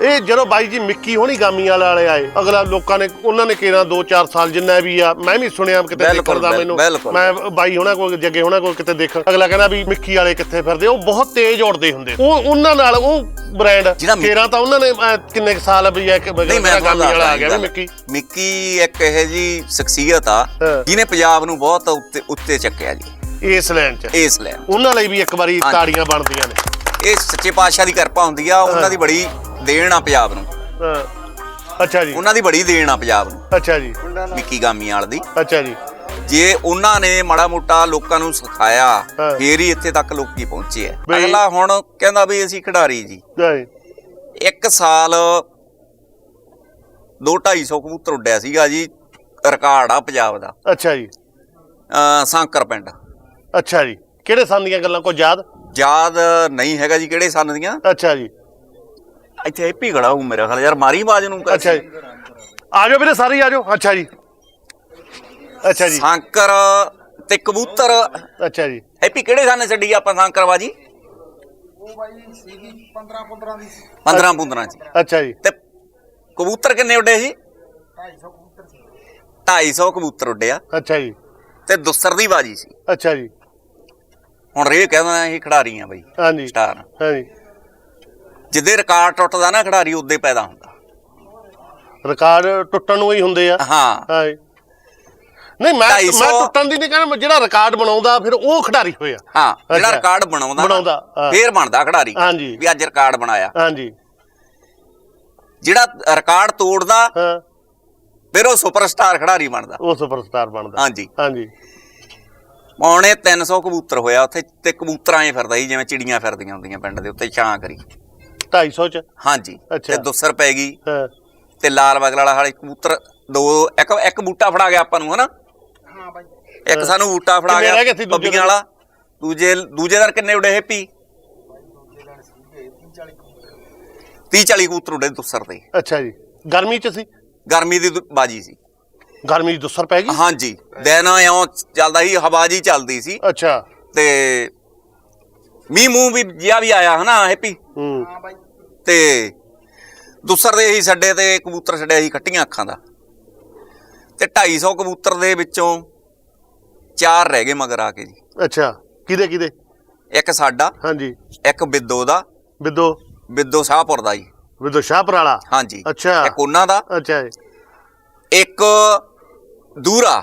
ਇਹ ਜਦੋਂ ਬਾਈ ਜੀ ਮਿੱਕੀ ਹੋਣੀ ਗਾਮੀ ਵਾਲੇ ਆਏ ਅਗਲਾ ਲੋਕਾਂ ਨੇ ਉਹਨਾਂ ਨੇ ਕਿਹਾ 2-4 ਸਾਲ ਜਿੰਨਾ ਵੀ ਆ ਮੈਂ ਵੀ ਸੁਣਿਆ ਕਿਤੇ ਦੇਖਦਾ ਮੈਨੂੰ। ਮੈਂ ਬਾਈ ਹੋਣਾ ਕੋਲ ਜੱਗੇ ਹੋਣਾ ਕੋਲ ਕਿਤੇ ਦੇਖਣ। ਅਗਲਾ ਕਹਿੰਦਾ ਵੀ ਮਿੱਕੀ ਵਾਲੇ ਕਿੱਥੇ ਫਿਰਦੇ ਉਹ ਬਹੁਤ ਤੇਜ਼ ਉੜਦੇ ਹੁੰਦੇ। ਉਹ ਉਹਨਾਂ ਨਾਲ ਉਹ ਬ੍ਰਾਂਡ ਕੇਰਾਂ ਤਾਂ ਉਹਨਾਂ ਨੇ ਕਿੰਨੇ ਸਾਲ ਵੀ ਇੱਕ ਗਾਮੀ ਵਾਲਾ ਆ ਗਿਆ ਵੀ ਮਿੱਕੀ। ਮਿੱਕੀ ਇੱਕ ਇਹ ਜੀ ਸ਼ਖਸੀਅਤ ਆ। ਜਿਹਨੇ ਪੰਜਾਬ ਨੂੰ ਬਹੁਤ ਉੱਤੇ ਉੱਤੇ ਚੱਕਿਆ ਜੀ। ਇਸ ਲਾਈਨ 'ਚ। ਇਸ ਲੈਣ ਉਹਨਾਂ ਲਈ ਵੀ ਇੱਕ ਵਾਰੀ। ਤਾੜੀਆਂ ਬਣਦੀਆਂ ਨੇ। ਇਹ ਸੱਚੇ ਪਾਤਸ਼ਾਹ ਦੀ ਕਿਰਪਾ ਹੁੰਦੀ ਆ ਉਹਨਾਂ ਦੀ ਬੜੀ ਦੇਣ ਆ ਪੰਜਾਬ ਨੂੰ। ਹਾਂ। ਅੱਛਾ ਜੀ। ਉਹਨਾਂ ਦੀ ਬੜੀ ਦੇਣ ਆ ਪੰਜਾਬ ਨੂੰ। ਅੱਛਾ ਜੀ। ਮਿੱਕੀ ਗਾਮੀਵਾਲ ਦੀ। ਅੱਛਾ ਜੀ। ਜੇ ਉਹਨਾਂ ਨੇ ਮਾੜਾ ਮੋਟਾ ਲੋਕਾਂ ਨੂੰ ਸਿਖਾਇਆ ਹਾਂ। ਫੇਰ ਹੀ ਇੱਥੇ ਤੱਕ ਲੋਕੀ ਪਹੁੰਚੇ ਆ। ਬਈ- ਅਗਲਾ ਹੁਣ ਕਹਿੰਦਾ ਵੀ ਅਸੀਂ ਖਿਡਾਰੀ ਜੀ। ਇੱਕ ਸਾਲ 2-250 ਕਬੂਤਰ ਉੱਡਿਆ ਸੀਗਾ ਜੀ ਰਿਕਾਰਡ ਆ ਪੰਜਾਬ ਦਾ। ਅੱਛਾ ਜੀ। ਅਹ ਸਾਂਕਰ ਪਿੰਡ। ਅੱਛਾ ਜੀ। ਕਿਹੜੇ ਸੰਨ ਦੀਆਂ ਗੱਲਾਂ? ਕੋ ਯਾਦ? ਯਾਦ ਨਹੀਂ ਹੈਗਾ ਜੀ ਕਿਹੜੇ ਸੰਨ ਦੀਆਂ। ਅੱਛਾ ਜੀ। ਇੱਥੇ ਹੈਪੀ ਖੜਾ ਹੂੰ ਮੇਰਾ ਖਿਆਲ ਯਾਰ ਮਾਰੀ ਬਾਜ ਨੂੰ ਅੱਛਾ ਜੀ। ਆ ਜਾਓ ਵੀਰੇ ਸਾਰੇ ਹੀ ਆ ਜਾਓ। ਅੱਛਾ ਜੀ। ਅੱਛਾ ਜੀ। ਸਾਂਕਰ ਤੇ ਕਬੂਤਰ। ਅੱਛਾ ਜੀ। ਹੈਪੀ ਕਿਹੜੇ ਸੰਨ ਛੱਡੀ ਆਪਾਂ ਸਾਂਕਰ ਬਾਜੀ? ਉਹ ਬਾਈ ਸੀਗੀ 15 15 ਦੀ 15 15 ਚ। ਅੱਛਾ ਜੀ। ਤੇ ਕਬੂਤਰ ਕਿੰਨੇ ਉੱਡੇ ਸੀ? 250 ਕਬੂਤਰ ਸੀ। 250 ਕਬੂਤਰ ਉੱਡਿਆ ਅੱਛਾ ਜੀ। ਤੇ ਦੁਸਰ ਦੀ ਬਾਜੀ ਸੀ। ਅੱਛਾ ਜੀ। ਹੁਣ ਰੇ ਕਹਿੰਦਾ ਇਹ ਖਿਡਾਰੀ ਆ ਬਈ। ਹਾਂਜੀ। ਸਟਾਰ ਹਾਂਜੀ। ਜਿੱਦੇ ਰਿਕਾਰਡ ਟੁੱਟਦਾ ਨਾ ਖਿਡਾਰੀ ਉਦੇ ਪੈਦਾ ਹੁੰਦਾ। ਰਿਕਾਰਡ ਟੁੱਟਣ ਨੂੰ ਹੀ ਹੁੰਦੇ ਆ। ਹਾਂ। ਹਾਂਜੀ ਨਹੀਂ ਮੈਂ 250 ਮੈਂ ਟੁੱਟਣ ਦੀ ਨਹੀਂ ਕਹਿੰਦਾ ਜਿਹੜਾ ਰਿਕਾਰਡ ਬਣਾਉਂਦਾ ਫਿਰ ਉਹ ਖਿਡਾਰੀ ਹੋਇਆ ਹਾਂ ਜਿਹੜਾ। ਰਿਕਾਰਡ ਬਣਾਉਂਦਾ ਬਣਾਉਂਦਾ, ਹਾਂ। ਫੇਰ ਬਣਦਾ ਖਿਡਾਰੀ ਹਾਂਜੀ। ਵੀ ਅੱਜ ਰਿਕਾਰਡ ਬਣਾਇਆ। ਹਾਂਜੀ। ਜਿਹੜਾ ਰਿਕਾਰਡ ਤੋੜਦਾ ਹਾਂ। ਫਿਰ ਉਹ ਸੁਪਰਸਟਾਰ ਖਿਡਾਰੀ ਬਣਦਾ। ਉਹ ਸੁਪਰਸਟਾਰ ਬਣਦਾ। ਹਾਂਜੀ। ਹਾਂਜੀ। ਪੌਣੇ 300 ਕਬੂਤਰ ਹੋਇਆ ਉੱਥੇ ਤੇ ਕਬੂਤਰਾਂ 'ਚ ਫਿਰਦਾ ਸੀ ਜਿਵੇਂ ਚਿੜੀਆਂ ਫਿਰਦੀਆਂ ਹੁੰਦੀਆਂ ਪਿੰਡ ਦੇ ਉੱਤੇ ਛਾਂ ਕਰੀ। 250 ਚ? ਹਾਂਜੀ ਅੱਛਾ। ਤੇ ਦੁਸਰ ਪੈ ਗਈ ਹਾਂ। ਤੇ ਲਾਲ ਬਗਲ ਵਾਲਾ ਹਾਲੇ ਕਬੂਤਰ ਦੋ ਇੱਕ ਇੱਕ ਬੂਟਾ ਫੜਾ ਗਿਆ ਆਪਾਂ ਨੂੰ ਹਨਾ? ਹਾਂ ਬਾਈ। ਇੱਕ ਸਾਨੂੰ ਬੂਟਾ ਫੜਾ ਕਿੰਨੇ ਰਹਿ ਗਿਆ ਗਏ ਸੀ ਦੂਜੇ ਪੱਬੀਆਂ ਵਾਲਾ? ਦੂਜੇ ਦੂਜੇ ਦਿਨ ਕਿੰਨੇ ਉਡੇ ਹੈਪੀ ਦੂਜੇ ਦਿਨ ਸੀਗੇ 30 40 ਕਬੂਤਰ 30 40 ਕਬੂਤਰ ਉਡੇ ਦੁਸਰ ਤੇ ਅੱਛਾ ਜੀ। ਗਰਮੀ ਚ ਸੀ? ਗਰਮੀ ਦੀ ਦੁ- ਬਾਜੀ ਸੀ। ਗਰਮੀ ਚ ਦੁਸਰ ਪੈ ਗਈ ਹਾਂਜੀ। ਦਿਨ ਇਉਂ ਚੱਲਦਾ ਸੀ ਹਵਾ ਜੀ ਚੱਲਦੀ ਸੀ। ਅੱਛਾ। ਤੇ ਮੀਂਹ ਮੂੰਹ ਵੀ ਜਿਆ ਵੀ ਆਇਆ ਹਨਾ ਹੈਪੀ ਹੂੰ। ਹਾਂ ਬਾਈ। ਤੇ ਦੁਸਰ ਦੇ ਹੀ ਛੱਡੇ ਤੇ ਕਬੂਤਰ ਛੱਡਿਆ ਸੀ ਖੱਟੀਆਂ ਅੱਖਾਂ ਦਾ। ਤੇ 250 ਕਬੂਤਰ ਦੇ ਵਿੱਚੋਂ ਚਾਰ ਰਹਿ ਗਏ ਮਗਰ ਆ ਕੇ ਜੀ। ਅੱਛਾ ਕਿਹਦੇ ਕਿਹਦੇ? ਇੱਕ ਸਾਡਾ ਹਾਂਜੀ। ਇੱਕ ਬਿੱਦੋ ਦਾ ਬਿੱਦੋ? ਬਿੱਦੋ ਸ਼ਾਹਪੁਰ ਦਾ ਜੀ। ਬਿੱਦੋ ਸ਼ਾਹਪੁਰ ਵਾਲਾ? ਹਾਂਜੀ। ਅੱਛਾ। ਇੱਕ ਉਹਨਾਂ ਦਾ ਅੱਛਾ ਜੀ। ਇੱਕ ਦੂਰਾ।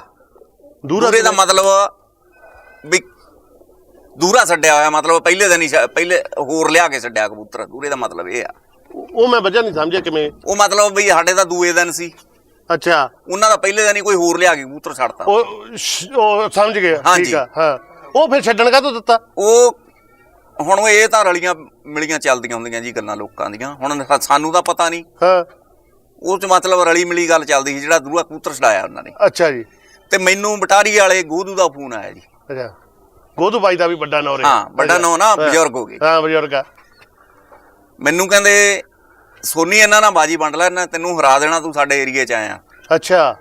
ਦੂਰਾ ਦੂਰੇ ਦਾ ਮਤਲਬ ਵੀ ਦੂਰਾ ਛੱਡਿਆ ਹੋਇਆ ਮਤਲਬ ਪਹਿਲੇ ਦਿਨ ਹੀ ਛ- ਪਹਿਲੇ ਹੋਰ ਲਿਆ ਕੇ ਛੱਡਿਆ ਕਬੂਤਰ। ਦੂਰੇ ਦਾ ਮਤਲਬ ਇਹ ਆ। ਉਹ ਮੈਂ ਵਜ੍ਹਾ ਨਹੀਂ ਸਮਝਿਆ ਕਿਵੇਂ। ਉਹ ਮਤਲਬ ਵੀ ਸਾਡੇ ਦਾ ਦੂਏ ਦਿਨ ਸੀ। ਅੱਛਾ। ਉਹਨਾਂ ਦਾ ਪਹਿਲੇ ਦਿਨ ਹੀ ਕੋਈ ਹੋਰ ਲਿਆ ਕੇ ਕਬੂਤਰ ਛੱਡਤਾ। ਉਹ ਸ਼- ਉਹ ਸਮਝ ਗਿਆ। ਹਾਂਜੀ। ਠੀਕ ਆ ਹਾਂ। ਉਹ ਫਿਰ ਛੱਡਣ ਕਾ ਦਿੱਤਾ? ਉਹ ਹੁਣ ਉਹ ਇਹ ਤਾਂ ਰਲੀਆਂ ਮਿਲੀਆਂ ਚੱਲਦੀਆਂ ਹੁੰਦੀਆਂ ਜੀ ਗੱਲਾਂ ਲੋਕਾਂ ਦੀਆਂ। ਹੁਣ ਸਾ- ਸਾਨੂੰ ਤਾਂ ਪਤਾ ਨਹੀਂ। ਹਾਂ। ਉਹ ਚ ਮਤਲਬ ਰਲੀ ਮਿਲੀ ਗੱਲ ਚੱਲਦੀ ਸੀ ਜਿਹੜਾ ਦੂਆ ਕਬੂਤਰ ਛਡਾਇਆ ਉਹਨਾਂ ਨੇ। ਅੱਛਾ ਜੀ। ਤੇ ਮੈਨੂੰ ਬਟਾਰੀ ਵਾਲੇ ਗੋਦੂ ਦਾ ਫੋਨ ਆਇਆ ਜੀ। ਅੱਛਾ। ਗੋਦੂ ਬਾਈ ਦਾ ਵੀ ਵੱਡਾ ਨਾਂ ਰਿਹਾ। ਹਾਂ, ਵੱਡਾ ਨਾਂ ਨਾ, ਬਜ਼ੁਰਗ ਹੋ ਗਏ। ਹਾਂ ਬਜ਼ੁਰਗ ਆ। ਮੈਨੂੰ ਕਹਿੰਦੇ ਸੋਨੀ ਇਹਨਾਂ ਨਾਲ ਬਾਜੀ ਵੰਡ ਲੈ ਇਹਨਾਂ ਤੈਨੂੰ ਹਰਾ ਦੇਣਾ ਤੂੰ ਸਾਡੇ ਏਰੀਏ 'ਚ ਆਇਆ। ਅੱਛਾ।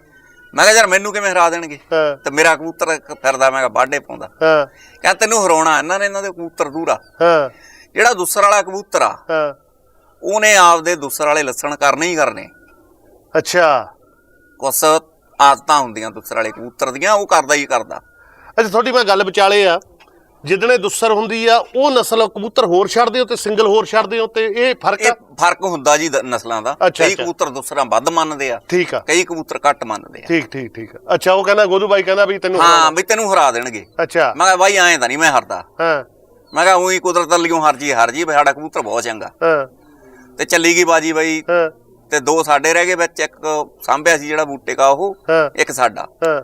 ਮੈਂ ਕਿਹਾ ਯਾਰ ਮੈਨੂੰ ਕਿਵੇਂ ਹਰਾ ਦੇਣਗੇ? ਤੇ ਮੇਰਾ ਕਬੂਤਰ ਫਿਰਦਾ ਮੈਂ ਕਿਹਾ ਬਾਡੇ ਪਾਉਂਦਾ। ਹਾਂ। ਕਹਿੰਦਾ ਤੈਨੂੰ ਹਰਾਉਣਾ ਇਹਨਾਂ ਨੇ ਇਹਨਾਂ ਦੇ ਕਬੂਤਰ ਦੂਰਾ। ਹਾਂ। ਜਿਹੜਾ ਦੂਸਰ ਵਾਲਾ ਕਬੂਤਰ ਆ ਹਾਂ। ਉਹਨੇ ਆਪਦੇ ਦੂਸਰ ਵਾਲੇ ਲੱਛਣ ਕਰਨੇ ਹੀ ਕਰਨੇ। ਅੱਛਾ। ਕੁਛ ਆਦਤਾਂ ਹੁੰਦੀਆਂ ਦੂਸਰ ਵਾਲੇ ਕਬੂਤਰ ਦੀਆਂ ਉਹ ਕਰਦਾ ਹੀ ਕਰਦਾ। ਅੱਛਾ ਤੁਹਾਡੀ ਮੈਂ ਗੱਲ ਵਿਚਾਲੇ ਆ। ਜਿੱਦਣੇ ਦੁੱਸਰ ਹੁੰਦੀ ਆ ਉਹ ਨਸਲ ਕਬੂਤਰ ਹੋਰ ਛੱਡਦੇ ਹੋ ਤੇ ਸਿੰਗਲ ਹੋਰ ਛੱਡਦੇ ਹੋ ਤੇ ਇਹ ਫ਼ਰਕ ਇਹ ਆ ਫ਼ਰਕ ਹੁੰਦਾ ਜੀ ਦ- ਨਸਲਾਂ ਦਾ। ਅੱਛਾ, ਕਈ ਅੱਛਾ। ਕਬੂਤਰ ਦੂਸਰਾ ਵੱਧ ਮੰਨਦੇ ਆ। ਠੀਕ ਆ। ਕਈ ਕਬੂਤਰ ਘੱਟ ਮੰਨਦੇ ਆ। ਠੀਕ ਠੀਕ ਠੀਕ। ਅੱਛਾ ਉਹ ਕਹਿੰਦਾ ਗੋਦੂ ਬਾਈ ਕਹਿੰਦਾ ਵੀ ਤੈਨੂੰ ਹਾਂ ਵੀ ਤੈਨੂੰ ਹਰਾ ਦੇਣਗੇ। ਅੱਛਾ। ਮੈਂ ਕਿਹਾ ਬਾਈ ਐਂ ਤਾਂ ਨਹੀਂ ਮੈਂ ਹਰਦਾ। ਹਾਂ। ਮੈਂ ਕਿਹਾ ਉਹੀ ਕੁਦਰਤ ਲਿਓ ਹਰ ਜੀ ਹਰ ਜੀ ਵੀ ਸਾਡਾ ਕਬੂਤਰ ਬਹੁਤ ਚੰਗਾ। ਹਾਂ। ਤੇ ਚੱਲੀ ਗਈ ਬਾਜੀ ਬਾਈ। ਹਾਂ। ਤੇ ਦੋ ਸਾਡੇ ਰਹਿ ਗਏ ਵਿੱਚ ਇੱਕ ਸਾਂਭਿਆ ਸੀ ਜਿਹੜਾ ਬੂਟੇ ਕਾ ਉਹ ਹਾਂ। ਇੱਕ ਸਾਡਾ। ਹਾਂ।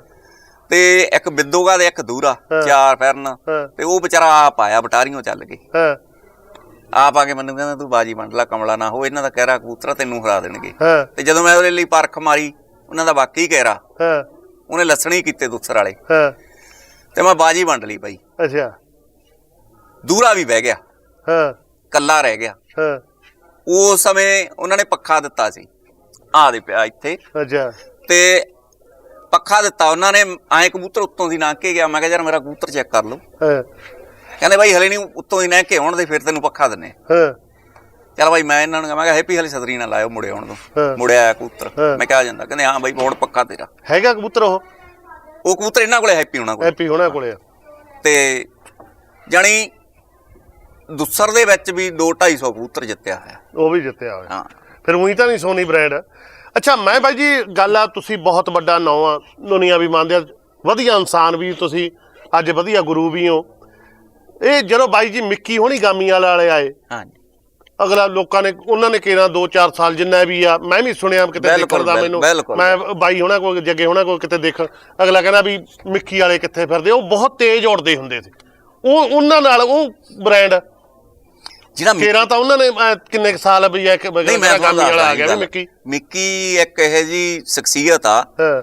ਤੇ ਇੱਕ ਬਿੱਦੋਗਾ ਤੇ ਇੱਕ ਦੂਰਾ। ਚਾਰ ਫਿਰਨ। ਤੇ ਉਹ ਵਿਚਾਰਾ ਆਪ ਆਇਆ ਬਟਾਰੀਆਂ ਚੱਲ ਕੇ ਹਾਂ। ਆਪ ਆ ਕੇ ਮੈਨੂੰ ਕਹਿੰਦਾ ਤੂੰ ਬਾਜੀ ਵੰਡ ਲੈ ਕਮਲਾ ਨਾ ਹੋ ਇਹਨਾਂ ਦਾ ਕਹਿਰਾ ਕਬੂਤਰ ਤੈਨੂੰ ਹਰਾ ਦੇਣਗੇ। ਤੇ ਜਦੋਂ ਮੈਂ ਉਹਦੇ ਲਈ ਪਰਖ ਮਾਰੀ ਉਹਨਾਂ ਦਾ ਵਾਕਈ ਕਹਿਰਾ ਹਾਂ। ਉਹਨੇ ਲੱਸਣੀ ਕੀਤੇ ਦੁੱਸਰ ਵਾਲੇ। ਹਾਂ। ਤੇ ਮੈਂ ਬਾਜੀ ਵੰਡ ਲਈ ਬਾਈ। ਅੱਛਾ। ਦੂਰਾ ਵੀ ਬਹਿ ਗਿਆ। ਹਾਂ। ਕੱਲਾ ਰਹਿ ਗਿਆ। ਹਾਂ। ਉਸ ਸਮੇਂ ਉਹਨਾਂ ਨੇ ਪੱਖਾ ਦਿੱਤਾ ਸੀ। ਆ ਦੇ ਪਿਆ ਇੱਥੇ। ਅੱਛਾ। ਤੇ ਪੱਖਾ ਦਿੱਤਾ ਉਹਨਾਂ ਨੇ ਐਂ ਕਬੂਤਰ ਉੱਤੋਂ ਦੀ ਲੰਘ ਕੇ ਗਿਆ। ਮੈਂ ਕਿਹਾ ਯਾਰ ਮੇਰਾ ਕਬੂਤਰ ਚੈੱਕ ਕਰ ਲਓ। ਹਾਂ। ਕਹਿੰਦੇ ਬਾਈ ਹਲੇ ਨਹੀਂ ਉੱਤੋਂ ਦੀ ਲੰਘ ਕੇ ਆਉਣ ਦੇ ਫਿਰ ਤੈਨੂੰ ਪੱਖਾ ਦਿੰਨੇ ਹਾਂ। ਚੱਲ ਬਾਈ ਮੈਂ ਇਹਨਾਂ ਨੂੰ ਮੈਂ ਕਿਹਾ ਹੈਪੀ ਹਲੇ ਸਦਰੀ ਨਾ ਲਾਇਓ ਮੁੜੇ ਆਉਣ ਹਾਂ। ਤੋਂ ਮੁੜਿਆ ਆਇਆ ਕਬੂਤਰ। ਹਾਂ। ਮੈਂ ਕਿਹਾ ਜਾਂਦਾ। ਕਹਿੰਦੇ ਹਾਂ ਬਾਈ ਹੁਣ ਪੱਕਾ ਤੇਰਾ। ਹੈਗਾ ਕਬੂਤਰ ਉਹ? ਉਹ ਕਬੂਤਰ ਇਹਨਾਂ ਕੋਲੇ ਹੈਪੀ ਹੋਣਾ ਕੋਲ। ਹੈਪੀ ਹੋਣਾ ਕੋਲੇ ਤੇ ਜਾਣੀ ਦੁੱਸਰ ਦੇ ਵਿੱਚ ਵੀ 2 250 ਕਬੂਤਰ ਜਿੱਤਿਆ ਹੋਇਆ। ਉਹ ਵੀ ਜਿੱਤਿਆ ਹੋਇਆ। ਹਾਂ। ਫਿਰ ਉਹੀ ਤਾਂ ਨਹੀਂ ਸੋਨੀ ਬ੍ਰਾਂਡ ਅੱਛਾ ਮੈਂ ਬਾਈ ਜੀ ਗੱਲ ਆ ਤੁਸੀਂ ਬਹੁਤ ਵੱਡਾ ਨਾਂ ਆ ਦੁਨੀਆ ਵੀ ਮੰਨਦੇ ਆ। ਵਧੀਆ ਇਨਸਾਨ ਵੀ ਤੁਸੀਂ ਅੱਜ ਵਧੀਆ ਗੁਰੂ ਵੀ ਹੋ। ਇਹ ਜਦੋਂ ਬਾਈ ਜੀ ਮਿੱਕੀ ਹੋਣੀ ਗਾਮੀਆਂ ਵਾਲੇ ਆਏ ਹਾਂਜੀ। ਅਗਲਾ ਲੋਕਾਂ ਨੇ ਉਹਨਾਂ ਨੇ ਕਿਹਾ 2-4 ਸਾਲ ਜਿੰਨਾ ਵੀ ਆ ਮੈਂ ਵੀ ਸੁਣਿਆ ਕਿਤੇ ਦੇਖਣ ਦਾ ਮੈਨੂੰ। ਮੈਂ ਬਾਈ ਹੋਣਾ ਕੋਈ ਜੱਗੇ ਹੋਣਾ ਕੋਈ ਕਿਤੇ ਦੇਖਣ ਅਗਲਾ ਕਹਿੰਦਾ ਵੀ ਮਿੱਕੀ ਵਾਲੇ ਕਿੱਥੇ ਫਿਰਦੇ ਉਹ ਬਹੁਤ ਤੇਜ਼ ਉੜਦੇ ਹੁੰਦੇ ਸੀ। ਉਹ ਉਹਨਾਂ ਨਾਲ ਉਹ ਬ੍ਰਾਂਡ ਜਿਹੜਾ ਕੇਰਾਂ ਤਾਂ ਉਹਨਾਂ ਨੇ ਅਹ, ਕਿੰਨੇ ਕੁ ਸਾਲ ਵੀ ਇੱਕ ਨਹੀਂ ਮੈਂ ਗਾਮੀ ਤੁਹਾਨੂੰ ਵਾਲਾ ਆ ਗਿਆ ਵੀ ਮਿੱਕੀ। ਮਿੱਕੀ ਇੱਕ ਇਹ ਜੀ ਸ਼ਖਸੀਅਤ ਆ। ਹਾਂ।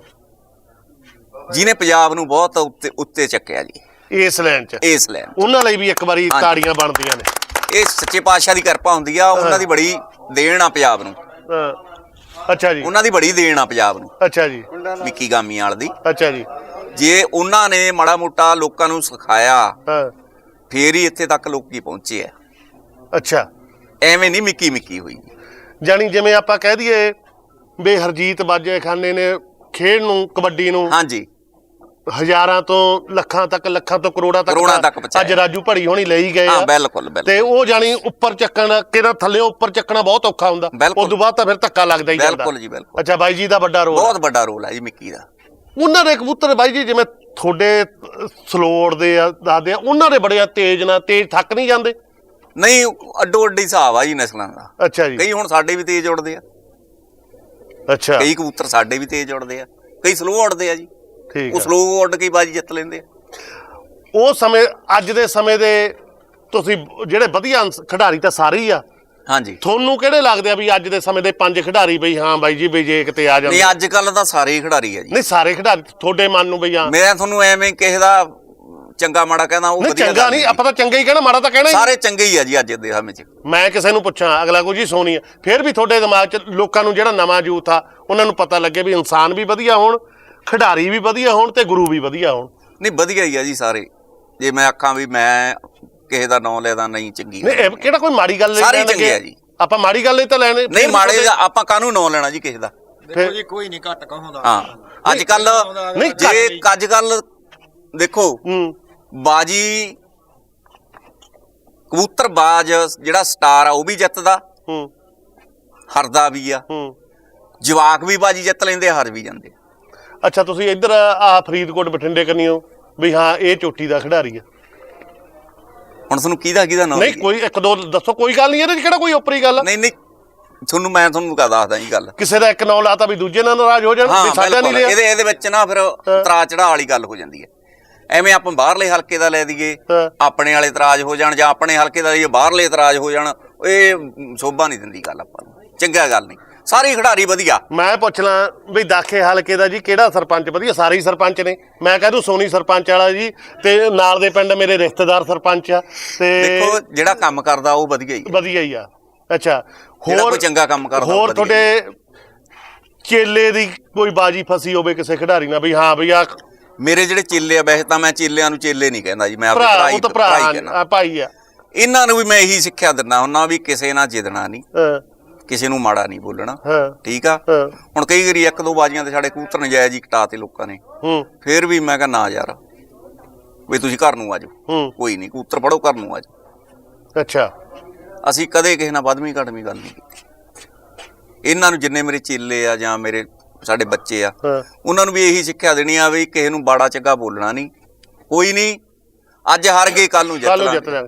ਜਿਹਨੇ ਪੰਜਾਬ ਨੂੰ ਬਹੁਤ ਉੱਤੇ ਉੱਤੇ ਚੱਕਿਆ ਜੀ। ਇਸ ਲਾਈਨ 'ਚ। ਇਸ ਲੈਣ ਉਹਨਾਂ ਲਈ ਵੀ ਇੱਕ ਵਾਰੀ ਹਾਂਜੀ। ਤਾੜੀਆਂ ਬਣਦੀਆਂ ਨੇ। ਇਹ ਸੱਚੇ ਪਾਤਸ਼ਾਹ ਦੀ ਕਿਰਪਾ ਹੁੰਦੀ ਆ ਉਹਨਾਂ ਦੀ ਬੜੀ ਦੇਣ ਆ ਪੰਜਾਬ ਨੂੰ। ਹਾਂ। ਅੱਛਾ ਜੀ। ਉਹਨਾਂ ਦੀ ਬੜੀ ਦੇਣ ਆ ਪੰਜਾਬ ਨੂੰ। ਅੱਛਾ ਜੀ। ਮਿੱਕੀ ਗਾਮੀਆਂ ਵਾਲ ਦੀ। ਅੱਛਾ ਜੀ। ਜੇ ਉਹਨਾਂ ਨੇ ਮਾੜਾ ਮੋਟਾ ਲੋਕਾਂ ਨੂੰ ਸਿਖਾਇਆ ਹਾਂ। ਫੇਰ ਹੀ ਇੱਥੇ ਤੱਕ ਲੋਕੀ ਪਹੁੰਚੇ ਆ। ਅੱਛਾ। ਐਵੇਂ ਨਹੀਂ ਮਿੱਕੀ ਮਿੱਕੀ ਹੋਈ। ਜਾਣੀ ਜਿਵੇਂ ਆਪਾਂ ਕਹਿ ਦਈਏ ਵੀ ਹਰਜੀਤ ਬਾਜੇ ਖਾਨੇ ਨੇ ਖੇਡ ਨੂੰ ਕਬੱਡੀ ਨੂੰ ਹਾਂਜੀ। ਹਜ਼ਾਰਾਂ ਤੋਂ ਲੱਖਾਂ ਤੱਕ ਲੱਖਾਂ ਤੋਂ ਕਰੋੜਾਂ ਤੱਕ। ਅੱਜ ਰਾਜੂ ਭੜੀ ਹੋਣੀ ਲਈ ਗਏ ਹਾਂ ਬਿਲਕੁਲ ਬਿਲਕੁਲ। ਤੇ ਉਹ ਜਾਣੀ ਉੱਪਰ ਚੱਕਣ ਕਿਹੜਾ ਥੱਲੇ ਉੱਪਰ ਚੱਕਣਾ ਬਹੁਤ ਔਖਾ ਹੁੰਦਾ। ਉਸ ਤੋਂ ਬਾਅਦ ਤਾਂ ਫਿਰ ਧੱਕਾ ਲੱਗਦਾ ਹੀ ਜਾਂਦਾ। ਬਿਲਕੁਲ ਜੀ, ਬਿਲਕੁਲ। ਅੱਛਾ ਬਾਈ ਜੀ ਦਾ ਵੱਡਾ ਰੋਲ ਬਹੁਤ ਵੱਡਾ ਰੋਲ ਹੈ ਜੀ ਮਿੱਕੀ ਦਾ। ਉਹਨਾਂ ਦੇ ਕਬੂਤਰ ਬਾਈ ਜੀ ਜਿਵੇਂ ਤੁਹਾਡੇ ਸਲੋੜ ਦੇ ਆ ਦੱਸਦੇ ਆ ਉਹਨਾਂ ਦੇ ਬੜੇ ਤੇਜ਼ ਨਾ ਤੇਜ਼ ਥੱਕ ਨਹੀਂ ਜਾਂਦੇ? ਨਹੀਂ ਅੱਡੋ ਅੱਡੀ ਹਿਸਾਬ ਆ ਜੀ ਨਸਲਾਂ ਦਾ। ਅੱਛਾ ਜੀ। ਕਈ ਹੁਣ ਸਾਡੇ ਵੀ ਤੇਜ਼ ਉੜਦੇ ਆ। ਅੱਛਾ। ਕਈ ਕਬੂਤਰ ਸਾਡੇ ਵੀ ਤੇਜ਼ ਉੜਦੇ ਆ। ਕਈ ਸਲੋ ਉੜਦੇ ਆ ਜੀ। ਠੀਕ ਉਹ ਸਲੋ ਉੱਡ ਕੇ ਬਾਜੀ ਜਿੱਤ ਲੈਂਦੇ ਆ। ਉਹ ਸਮੇਂ ਅੱਜ ਦੇ ਸਮੇਂ ਦੇ ਤੁਸੀਂ ਜਿਹੜੇ ਵਧੀਆ ਖਿਡਾਰੀ ਤਾਂ ਸਾਰੇ ਹੀ ਆ। ਹਾਂਜੀ। ਤੁਹਾਨੂੰ ਕਿਹੜੇ ਲੱਗਦੇ ਆ ਵੀ ਅੱਜ ਦੇ ਸਮੇਂ ਦੇ ਪੰਜ ਖਿਡਾਰੀ ਬਈ ਹਾਂ ਬਾਈ ਜੀ ਬਈ ਜੇ ਕਿਤੇ ਆ ਜਾਂਦੇ। ਨਹੀਂ ਅੱਜ ਕੱਲ ਤਾਂ ਸਾਰੇ ਹੀ ਖਿਡਾਰੀ ਆ ਜੀ। ਨਹੀਂ ਸਾਰੇ ਖਿਡਾਰੀ ਤੁਹਾਡੇ ਮਨ ਨੂੰ ਬਈ ਹਾਂ। ਮੈਂ ਤੁਹਾਨੂੰ ਐਵੇਂ ਕਿਸੇ ਦਾ ਚੰਗਾ ਮਾੜਾ ਕਹਿੰਦਾ ਉਹ ਨਹੀਂ ਵਧੀਆ ਚੰਗਾ ਗੱਲ ਨਹੀਂ ਆਪਾਂ ਤਾਂ ਚੰਗਾ ਹੀ ਕਹਿਣਾ ਮਾੜਾ ਤਾਂ ਕਹਿਣਾ ਹੀ। ਸਾਰੇ ਚੰਗੇ ਹੀ ਆ ਜੀ ਅੱਜ ਦੇ ਸਮੇਂ 'ਚ। ਮੈਂ ਕਿਸੇ ਨੂੰ ਪੁੱਛਾਂ ਅਗਲਾ ਕੋਈ ਜੀ ਸੋਨੀ ਆ। ਫਿਰ ਵੀ ਤੁਹਾਡੇ ਦਿਮਾਗ 'ਚ ਲੋਕਾਂ ਨੂੰ ਜਿਹੜਾ ਨਵਾਂ ਯੂਥ ਆ ਉਹਨਾਂ ਨੂੰ ਪਤਾ ਲੱਗੇ ਵੀ ਇਨਸਾਨ ਵੀ ਵਧੀਆ ਹੋਣ ਖਿਡਾਰੀ ਵੀ ਵਧੀਆ ਹੋਣ ਤੇ ਗੁਰੂ ਵੀ ਵਧੀਆ ਹੋਣ। ਨਹੀਂ ਵਧੀਆ ਹੀ ਆ ਜੀ ਸਾਰੇ। ਜੇ ਮੈਂ ਆਖਾਂ ਵੀ ਮੈਂ ਕਿਸੇ ਦਾ ਨਾਂ ਲੈਦਾ ਨਹੀਂ ਚੰਗੀ। ਨਹੀਂ ਇਹ ਕਿਹੜਾ ਕੋਈ ਮਾੜੀ ਗੱਲ ਸਾਰੇ ਲੈਣ ਚੰਗੇ ਲੱਗੇ? ਆ ਜੀ। ਆਪਾਂ ਮਾੜੀ ਗੱਲ ਹੀ ਤਾਂ ਲੈਣੇ ਨਹੀਂ ਮਾੜੇ ਦਾ ਆਪਾਂ ਕਾਹਨੂੰ ਨਾਂ ਲੈਣਾ ਜੀ ਕਿਸੇ ਦਾ? ਦੇਖੋ ਜੀ ਕੋਈ ਨਹੀਂ ਘੱਟ ਕਹਾਉਂਦਾ ਹਾਂ। ਅੱਜ ਕੱਲ ਨਹੀਂ, ਜੇ ਅੱਜ ਕੱਲ ਦੇਖੋ ਹੂੰ। ਬਾਜੀ ਕਬੂਤਰ ਬਾਜ ਜਿਹੜਾ ਸਟਾਰ ਆ ਉਹ ਵੀ ਜਿੱਤਦਾ। ਹੂੰ। ਹਰਦਾ ਵੀ ਆ। ਹੂੰ। ਜਵਾਕ ਵੀ ਬਾਜੀ ਜਿੱਤ ਲੈਂਦੇ ਹਾਰ ਵੀ ਜਾਂਦੇ। ਅੱਛਾ ਤੁਸੀਂ ਇੱਧਰ ਆ ਫਰੀਦਕੋਟ ਬਠਿੰਡੇ ਕੰਨੀਓ ਵੀ ਹਾਂ ਇਹ ਚੋਟੀ ਦਾ ਖਿਡਾਰੀ ਆ। ਹੁਣ ਤੁਹਾਨੂੰ ਕਿਹਦਾ ਕਿਹਦਾ ਨਾਂ ਨਹੀਂ? ਕੋਈ ਇੱਕ ਦੋ ਦੱਸੋ ਕੋਈ ਗੱਲ ਨਹੀਂ ਇਹਦੇ 'ਚ ਕਿਹੜਾ ਕੋਈ ਉੱਪਰੀ ਗੱਲ ਨਹੀਂ ਨਹੀਂ ਤੁਹਾਨੂੰ ਮੈਂ ਤੁਹਾਨੂੰ ਕਹ ਦੱਸਦਾ ਜੀ ਗੱਲ। ਕਿਸੇ ਦਾ ਇੱਕ ਨਾਂ ਲਾਤਾ ਵੀ ਦੂਜੇ ਨਾਲ ਨਾਰਾਜ਼ ਹੋ ਜਾਣ ਹਾਂ ਵੀ ਸਾਡਾ ਨਹੀਂ ਲਿਆ ਇਹਦੇ ਇਹਦੇ ਵਿੱਚ ਨਾ ਫਿਰ ਤਰਾ ਚੜਾ ਵਾਲੀ ਗੱਲ ਹੋ ਜਾਂਦੀ ਹੈ। ਐਵੇਂ ਆਪਾਂ ਬਾਹਰਲੇ ਹਲਕੇ ਦਾ ਲੈ ਦਈਏ। ਆਪਣੇ ਵਾਲੇ ਇਤਰਾਜ਼ ਹੋ ਜਾਣ ਜਾਂ ਆਪਣੇ ਹਲਕੇ ਦਾ ਲਈਏ ਬਾਹਰਲੇ ਇਤਰਾਜ਼ ਹੋ ਜਾਣ ਇਹ ਸੋਭਾ ਨਹੀਂ ਦਿੰਦੀ ਗੱਲ ਆਪਾਂ ਨੂੰ। ਚੰਗਾ ਗੱਲ ਨਹੀਂ। ਸਾਰੇ ਖਿਡਾਰੀ ਵਧੀਆ। ਮੈਂ ਪੁੱਛ ਲਾਂ ਵੀ ਦਾਖੇ ਹਲਕੇ ਦਾ ਜੀ ਕਿਹੜਾ ਸਰਪੰਚ ਵਧੀਆ? ਸਾਰੇ ਹੀ ਸਰਪੰਚ ਨੇ। ਮੈਂ ਕਹਿ ਦੂੰ ਸੋਨੀ ਸਰਪੰਚ ਵਾਲਾ ਜੀ ਤੇ ਨਾਲ ਦੇ ਪਿੰਡ ਮੇਰੇ ਰਿਸ਼ਤੇਦਾਰ ਸਰਪੰਚ ਆ ਤੇ ਦੇਖੋ ਜਿਹੜਾ ਕੰਮ ਕਰਦਾ ਉਹ ਵਧੀਆ ਹੀ ਵਧੀਆ ਹੀ ਆ। ਅੱਛਾ ਜਿਹੜਾ ਕੋਈ ਚੰਗਾ ਕੰਮ ਕਰਦਾ ਹੋਰ ਤੁਹਾਡੇ ਚੇਲੇ ਦੀ ਕੋਈ ਬਾਜੀ ਫਸੀ ਹੋਵੇ ਕਿਸੇ ਖਿਡਾਰੀ ਨਾਲ? ਵੀ ਹਾਂ ਵੀ ਆ ਮੇਰੇ ਜਿਹੜੇ ਚੇਲੇ ਆ ਵੈਸੇ ਤਾਂ ਮੈਂ ਚੇਲਿਆਂ ਨੂੰ ਚੇਲੇ ਨਹੀਂ ਕਹਿੰਦਾ ਜੀ ਮੈਂ ਆਪਣੇ ਭਰਾ ਭਰਾ ਉਹ ਹੀ ਤਾਂ ਭਰਾ ਹੀ ਭਰਾ ਕਹਿੰਦਾ। ਭਾਈ ਆ। ਇਹਨਾਂ ਨੂੰ ਵੀ ਮੈਂ ਇਹੀ ਸਿੱਖਿਆ ਦਿੰਦਾ ਹੁੰਦਾ ਵੀ ਕਿਸੇ ਨਾਲ ਜਿੱਦਣਾ ਨਹੀਂ ਹਾਂ, ਕਿਸੇ ਨੂੰ ਮਾੜਾ ਨਹੀਂ ਬੋਲਣਾ ਹਾਂ। ਠੀਕ ਆ? ਹਾਂ। ਹੁਣ ਕਈ ਵਾਰੀ ਇੱਕ ਦੋ ਬਾਜੀਆਂ ਤੇ ਸਾਡੇ ਕਬੂਤਰ ਨਜਾਇਜ਼ ਹੀ ਕਟਾਤੇ ਲੋਕਾਂ ਨੇ। ਹੂੰ। ਫੇਰ ਵੀ ਮੈਂ ਕਿਹਾ ਨਾ ਯਾਰ ਵੀ ਤੁਸੀਂ ਘਰ ਨੂੰ ਆ ਜਾਓ। ਹੂੰ। ਕੋਈ ਨਹੀਂ ਕਬੂਤਰ ਫੜੋ ਘਰ ਨੂੰ ਆ ਜਾਓ। ਅੱਛਾ। ਅਸੀਂ ਕਦੇ ਕਿਸੇ ਨਾਲ ਵੱਧਵੀਂ ਘਟਵੀਂ ਗੱਲ ਨਹੀਂ ਕੀਤੀ। ਇਹਨਾਂ ਨੂੰ ਜਿੰਨੇ ਮੇਰੇ ਚੇਲੇ ਆ ਜਾਂ ਮੇਰੇ ਸਾਡੇ ਬੱਚੇ ਆ। ਹਾਂ। ਉਹਨਾਂ ਨੂੰ ਵੀ ਇਹੀ ਸਿੱਖਿਆ ਦੇਣੀ ਆ ਵੀ ਕਿਸੇ ਨੂੰ ਬਾੜਾ ਚੰਗਾ ਬੋਲਣਾ ਨਹੀਂ। ਕੋਈ ਨਹੀਂ। ਅੱਜ ਹਾਰ ਗਏ ਕੱਲ ਨੂੰ ਕੱਲ ਨੂੰ ਜਿੱਤ ਲਾਂਗੇ। ਲੈਣ